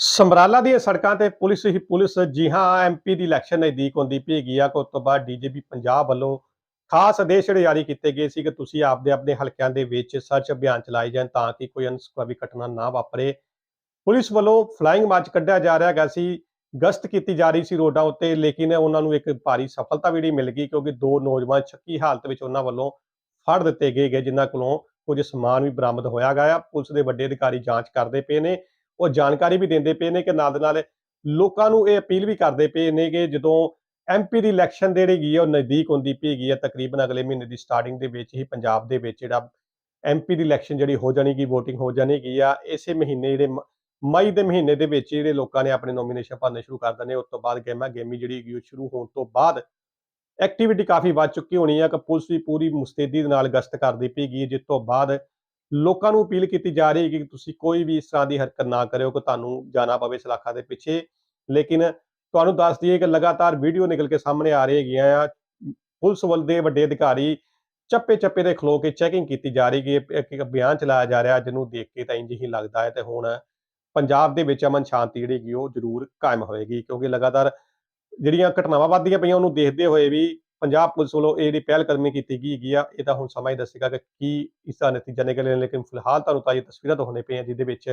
ਸਮਰਾਲਾ ਦੀਆਂ ਸੜਕਾਂ ਤੇ ਪੁਲਿਸ ਹੀ ਪੁਲਿਸ, ਜੀ ਹਾਂ ਐਮਪੀ ਦੀ ਇਲੈਕਸ਼ਨ ਨਜ਼ਦੀਕ ਹੁੰਦੀ ਪਈ ਗਈ ਆ, ਕਿ ਉਸ ਤੋਂ ਬਾਅਦ ਡੀਜੀਪੀ ਪੰਜਾਬ ਵੱਲੋਂ ਖਾਸ ਆਦੇਸ਼ ਜਿਹੜੇ ਜਾਰੀ ਕੀਤੇ ਗਏ ਸੀ ਕਿ ਤੁਸੀਂ ਆਪਦੇ ਆਪਣੇ ਹਲਕਿਆਂ ਦੇ ਵਿੱਚ ਸਰਚ ਅਭਿਆਨ ਚਲਾਏ ਜਾਣ ਤਾਂ ਕਿ ਕੋਈ ਅਨਸੁਖਾਵੀ ਘਟਨਾ ਨਾ ਵਾਪਰੇ। ਪੁਲਿਸ ਵੱਲੋਂ ਫਲਾਈਂਗ ਮਾਰਚ ਕੱਢਿਆ ਜਾ ਰਿਹਾ ਹੈਗਾ ਸੀ, ਗਸ਼ਤ ਕੀਤੀ ਜਾ ਰਹੀ ਸੀ ਰੋਡਾਂ ਉੱਤੇ, ਲੇਕਿਨ ਉਹਨਾਂ ਨੂੰ ਇੱਕ ਭਾਰੀ ਸਫਲਤਾ ਵੀ ਜਿਹੜੀ ਮਿਲ ਗਈ, ਕਿਉਂਕਿ ਦੋ ਨੌਜਵਾਨ ਸ਼ੱਕੀ ਹਾਲਤ ਵਿੱਚ ਉਹਨਾਂ ਵੱਲੋਂ ਫੜ ਦਿੱਤੇ ਗਏ ਗਏ, ਜਿਨ੍ਹਾਂ ਕੋਲੋਂ ਕੁਝ ਸਮਾਨ ਵੀ ਬਰਾਮਦ ਹੋਇਆ ਗਿਆ ਆ। ਪੁਲਿਸ ਦੇ ਵੱਡੇ ਅਧਿਕਾਰੀ ਜਾਂਚ ਕਰਦੇ ਪਏ ਨੇ। ਉਹ ਜਾਣਕਾਰੀ ਵੀ ਦਿੰਦੇ ਪਏ ਨੇ ਕਿ ਨਾਲ ਦੇ ਨਾਲ ਲੋਕਾਂ ਨੂੰ ਇਹ ਅਪੀਲ ਵੀ ਕਰਦੇ ਪਏ ਨੇ ਕਿ ਜਦੋਂ ਐਮਪੀ ਦੀ ਇਲੈਕਸ਼ਨ ਜਿਹੜੀ ਗਈ ਹੈ, ਉਹ ਨਜ਼ਦੀਕ ਹੁੰਦੀ ਪਈ ਗਈ ਹੈ, ਤਕਰੀਬਨ ਅਗਲੇ ਮਹੀਨੇ ਦੀ ਸਟਾਰਟਿੰਗ ਦੇ ਵਿੱਚ ਹੀ ਪੰਜਾਬ ਦੇ ਵਿੱਚ ਜਿਹੜਾ ਐਮਪੀ ਦੀ ਇਲੈਕਸ਼ਨ ਜਿਹੜੀ ਹੋ ਜਾਣੀ ਗੀ VOTING ਹੋ ਜਾਣੀਗੀ ਆ, ਇਸੇ ਮਹੀਨੇ ਜਿਹੜੇ ਮਈ ਦੇ ਮਹੀਨੇ ਦੇ ਵਿੱਚ ਜਿਹੜੇ ਲੋਕਾਂ ਨੇ ਆਪਣੇ ਨੋਮੀਨੇਸ਼ਨ ਭਰਨੇ ਸ਼ੁਰੂ ਕਰ ਦੇਣੇ, ਉਸ ਤੋਂ ਬਾਅਦ ਗੇਮਾਂ ਗੇਮੀ ਜਿਹੜੀ ਹੈਗੀ ਉਹ ਸ਼ੁਰੂ ਹੋਣ ਤੋਂ ਬਾਅਦ ਐਕਟੀਵਿਟੀ ਕਾਫੀ ਵੱਧ ਚੁੱਕੀ ਹੋਣੀ ਆ ਕਿ ਪੁਲਿਸ ਵੀ ਪੂਰੀ ਮੁਸਤੈਦੀ ਦੇ ਨਾਲ ਗਸ਼ਤ ਕਰਦੀ ਪਈ ਗਈ ਜਿਸ ਤੋਂ ਬਾਅਦ ਲੋਕਾਂ ਨੂੰ ਅਪੀਲ ਕੀਤੀ ਜਾ ਰਹੀ ਹੈ ਕਿ ਤੁਸੀਂ ਕੋਈ ਵੀ ਇਸ ਤਰ੍ਹਾਂ ਦੀ ਹਰਕਤ ਨਾ ਕਰਿਓ ਕਿ ਤੁਹਾਨੂੰ ਜਾਣਾ ਪਵੇ ਸਲਾਖਾਂ ਦੇ ਪਿੱਛੇ। ਲੇਕਿਨ ਤੁਹਾਨੂੰ ਦੱਸ ਦਈਏ ਕਿ ਲਗਾਤਾਰ ਵੀਡੀਓ ਨਿਕਲ ਕੇ ਸਾਹਮਣੇ ਆ ਰਹੀ ਹੈਗੀਆਂ ਆ। ਪੁਲਿਸ ਵੱਲ ਦੇ ਵੱਡੇ ਅਧਿਕਾਰੀ ਚੱਪੇ ਚੱਪੇ ਦੇ ਖਲੋ ਕੇ ਚੈਕਿੰਗ ਕੀਤੀ ਜਾ ਰਹੀ ਹੈ ਇੱਕ ਅਭਿਆਨ ਚਲਾਇਆ ਜਾ ਰਿਹਾ ਜਿਹਨੂੰ ਦੇਖ ਕੇ ਤਾਂ ਇੰਜ ਹੀ ਲੱਗਦਾ ਹੈ ਤੇ ਹੁਣ ਪੰਜਾਬ ਦੇ ਵਿੱਚ ਅਮਨ ਸ਼ਾਂਤੀ ਜਿਹੜੀ ਹੈਗੀ ਉਹ ਜ਼ਰੂਰ ਕਾਇਮ ਹੋਏਗੀ ਕਿਉਂਕਿ ਲਗਾਤਾਰ ਜਿਹੜੀਆਂ ਘਟਨਾਵਾਂ ਵੱਧਦੀਆਂ ਪਈਆਂ ਉਹਨੂੰ ਦੇਖਦੇ ਹੋਏ ਵੀ ਪੰਜਾਬ ਪੁਲਿਸ ਵੱਲੋਂ ਇਹ ਜਿਹੜੀ ਪਹਿਲ ਕਦਮੀ ਕੀਤੀ ਗਈ ਹੈਗੀ ਆ, ਇਹ ਤਾਂ ਹੁਣ ਸਮਾਂ ਹੀ ਦੱਸੇਗਾ ਕਿ ਕੀ ਇਸ ਦਾ ਨਤੀਜਾ ਨਿਕਲੇ ਲੇਕਿਨ ਫਿਲਹਾਲ ਤੁਹਾਨੂੰ ਤਾਂ ਇਹ ਤਸਵੀਰਾਂ ਦਿਖਾਉਣੇ ਪਈਆਂ, ਜਿਹਦੇ ਵਿੱਚ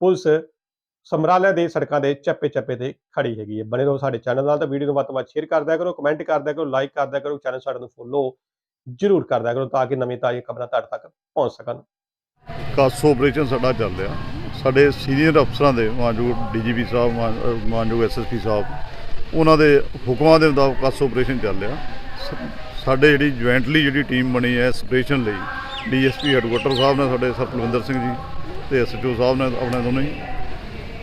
ਪੁਲਿਸ ਸਮਰਾਲਿਆਂ ਦੇ ਸੜਕਾਂ ਦੇ ਚੱਪੇ ਚੱਪੇ ਤੇ ਖੜੀ ਹੈਗੀ ਹੈ। ਬਣੇ ਰਹੋ ਸਾਡੇ ਚੈਨਲ ਨਾਲ ਤਾਂ ਵੀਡੀਓ ਨੂੰ ਵੱਧ ਤੋਂ ਵੱਧ ਸ਼ੇਅਰ ਕਰ ਕਰੋ, ਕਮੈਂਟ ਕਰ ਕਰੋ, ਲਾਈਕ ਕਰ ਕਰੋ, ਚੈਨਲ ਸਾਡੇ ਨੂੰ ਫੋਲੋ ਜ਼ਰੂਰ ਕਰ ਕਰੋ ਤਾਂ ਕਿ ਨਵੀਂ ਤਾਜ਼ੀਆਂ ਖਬਰਾਂ ਤੁਹਾਡੇ ਤੱਕ ਪਹੁੰਚ ਸਕਣ। ਕਾਸੋ ਆਪਰੇਸ਼ਨ ਸਾਡਾ ਚੱਲ ਰਿਹਾ। ਸਾਡੇ ਸੀਨੀਅਰ ਅਫਸਰਾਂ ਦੇ ਮਾਨਯੋਗ ਡੀਜੀਪੀ ਸਾਹਿਬ ਮਾਨਯੋਗ ਐਸਐਸਪੀ ਸਾਹਿਬ ਉਹਨਾਂ ਦੇ ਹੁਕਮਾਂ ਦੇ ਮੁਤਾਬਕ ਕਾਸੋ ਆਪਰੇਸ਼ਨ ਚੱਲ ਰਿਹਾ। ਸ- ਸਾਡੇ ਜਿਹੜੀ ਜੁਆਇੰਟਲੀ ਜਿਹੜੀ ਟੀਮ ਬਣੀ ਹੈ ਇਸ ਆਪਰੇਸ਼ਨ ਲਈ ਡੀਐਸਪੀ ਹੈਡਕੁਆਟਰ ਸਾਹਿਬ ਨੇ ਸਾਡੇ ਸਰਪਲਵਿੰਦਰ ਸਿੰਘ ਜੀ ਤੇ ਐਸਐਚਓ ਸਾਹਿਬ ਨੇ ਆਪਣੇ ਦੋਨੇ ਹੀ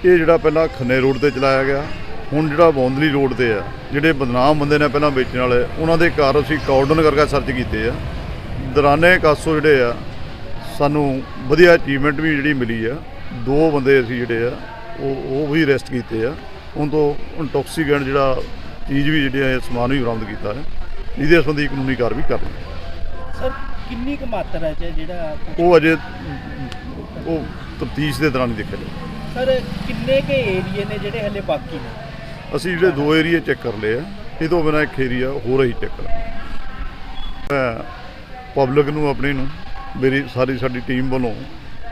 ਇਹ ਜਿਹੜਾ ਪਹਿਲਾਂ ਖੰਨੇ ਰੋਡ ਤੇ ਚਲਾਇਆ ਗਿਆ, ਹੁਣ ਜਿਹੜਾ ਬੌਂਦਲੀ ਰੋਡ ਤੇ ਆ, ਜਿਹੜੇ ਬਦਨਾਮ ਬੰਦੇ ਨੇ ਪਹਿਲਾਂ ਵੇਚਣ ਵਾਲੇ, ਉਹਨਾਂ ਦੇ ਘਰ ਅਸੀਂ ਕਾਰਡਨ ਕਰਕੇ ਸਰਚ ਕੀਤੇ ਆ। ਦੌਰਾਨੇ ਕਾਸੋ ਜਿਹੜੇ ਆ, ਸਾਨੂੰ ਵਧੀਆ ਅਚੀਵਮੈਂਟ ਵੀ ਜਿਹੜੀ ਮਿਲੀ ਆ। ਦੋ ਬੰਦੇ ਅਸੀਂ ਜਿਹੜੇ ਆ, ਉਹ ਉਹ ਵੀ ਅਰੈਸਟ ਕੀਤੇ ਆ। ਉਹਨਾਂ ਤੋਂ ਇੰਟੌਕਸੀਕੈਂਟ ਜਿਹੜਾ ਚੀਜ਼ ਵੀ ਜਿਹੜੀ ਹੈ ਸਮਾਨ ਵੀ ਬਰਾਮਦ ਕੀਤਾ ਹੈ। ਇਹਦੇ ਸੰਬੰਧੀ ਕਾਨੂੰਨੀ ਕਾਰਵਾਈ ਕਰ ਰਹੇ ਹਾਂ। ਸਰ ਕਿੰਨੀ ਕੁ ਮਾਤਰਾ ਚ ਹੈ ਜਿਹੜਾ ਉਹ ਅਜੇ ਉਹ ਤਫਤੀਸ਼ ਦੇ ਦੌਰਾਨ ਹੀ ਦੇਖਿਆ ਜਾਊ ਸਰ ਕਿੰਨੇ ਕੇ ਏਰੀਏ ਨੇ ਜਿਹੜੇ ਹਲੇ ਬਾਕੀ ਨੇ? ਅਸੀਂ ਜਿਹੜੇ ਦੋ ਏਰੀਏ ਚੈੱਕ ਕਰ ਲਏ ਆ ਇਹ ਤੋਂ ਬਿਨਾਂ ਇੱਕ ਏਰੀਆ ਹੋਰ ਅਸੀਂ ਚੈੱਕ ਕਰਾਂਗੇ ਮੈਂ ਪਬਲਿਕ ਨੂੰ ਆਪਣੀ ਨੂੰ ਮੇਰੀ ਸਾਰੀ ਸਾਡੀ ਟੀਮ ਵੱਲੋਂ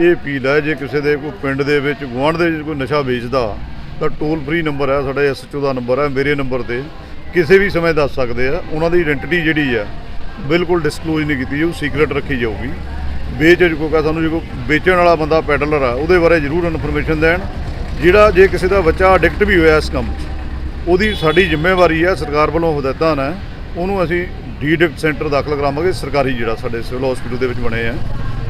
ਇਹ ਅਪੀਲ ਹੈ ਜੇ ਕਿਸੇ ਦੇ ਕੋਈ ਪਿੰਡ ਦੇ ਵਿੱਚ ਗੁਆਂਢ ਦੇ ਵਿੱਚ ਕੋਈ ਨਸ਼ਾ ਵੇਚਦਾ ਤਾਂ ਟੋਲ ਫ੍ਰੀ ਨੰਬਰ ਹੈ, ਸਾਡਾ ਐਸਐਚਓ ਦਾ ਨੰਬਰ ਹੈ, ਮੇਰੇ ਨੰਬਰ ਤੇ। ਕਿਸੇ ਵੀ ਸਮੇਂ ਦੱਸ ਸਕਦੇ ਆ, ਉਹਨਾਂ ਦੀ ਆਇਡੈਂਟੀਟੀ ਜਿਹੜੀ ਆ, ਬਿਲਕੁਲ ਡਿਸਕਲੋਜ਼ ਨਹੀਂ ਕੀਤੀ ਜਾਊ ਸੀਕ੍ਰੀਟ ਰੱਖੀ ਜਾਊਗੀ। ਵੇਚ ਸਾਨੂੰ ਜੇ ਕੋਈ ਵੇਚਣ ਵਾਲਾ ਬੰਦਾ ਪੈਡਲਰ ਆ, ਉਹਦੇ ਬਾਰੇ ਜ਼ਰੂਰ ਇਨਫੋਰਮੇਸ਼ਨ ਦੇਣ। ਜਿਹੜਾ ਜੇ ਕਿਸੇ ਦਾ ਬੱਚਾ ਐਡਿਕਟ ਵੀ ਹੋਇਆ ਇਸ ਕੰਮ 'ਚ, ਉਹਦੀ ਸਾਡੀ ਜ਼ਿੰਮੇਵਾਰੀ ਹੈ ਸਰਕਾਰ ਵੱਲੋਂ ਹਦਾਇਤਾਂ ਨੇ, ਉਹਨੂੰ ਅਸੀਂ ਡੀਡਿਕਟ ਸੈਂਟਰ ਦਾਖਲ ਕਰਾਵਾਂਗੇ, ਸਰਕਾਰੀ ਜਿਹੜਾ ਸਾਡੇ ਸਿਵਲ ਹਸਪੀਟਲ ਦੇ ਵਿੱਚ ਬਣੇ ਆ।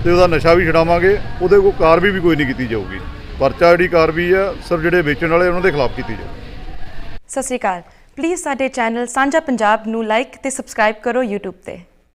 ਤੇ ਉਹਦਾ ਨਸ਼ਾ ਵੀ ਛਡਾਵਾਂਗੇ, ਉਹਦੇ ਕੋਲ ਕਾਰਵਾਈ ਵੀ ਕੋਈ ਨਹੀਂ ਕੀਤੀ ਜਾਊਗੀ। ਪਰਚਾ ਜਿਹੜੀ ਕਾਰਵਾਈ ਆ ਸਿਰਫ ਜਿਹੜੇ ਵੇਚਣ ਵਾਲੇ ਉਹਨਾਂ ਦੇ ਖਿਲਾਫ ਕੀਤੀ ਜਾਵੇ ਸਤਿ ਸ਼੍ਰੀ ਅਕਾਲ। ਪਲੀਜ਼ ਸਾਡੇ ਚੈਨਲ ਸਾਂਝਾ ਪੰਜਾਬ ਨੂੰ ਲਾਈਕ ਤੇ ਸਬਸਕ੍ਰਾਈਬ ਕਰੋ YouTube ਤੇ।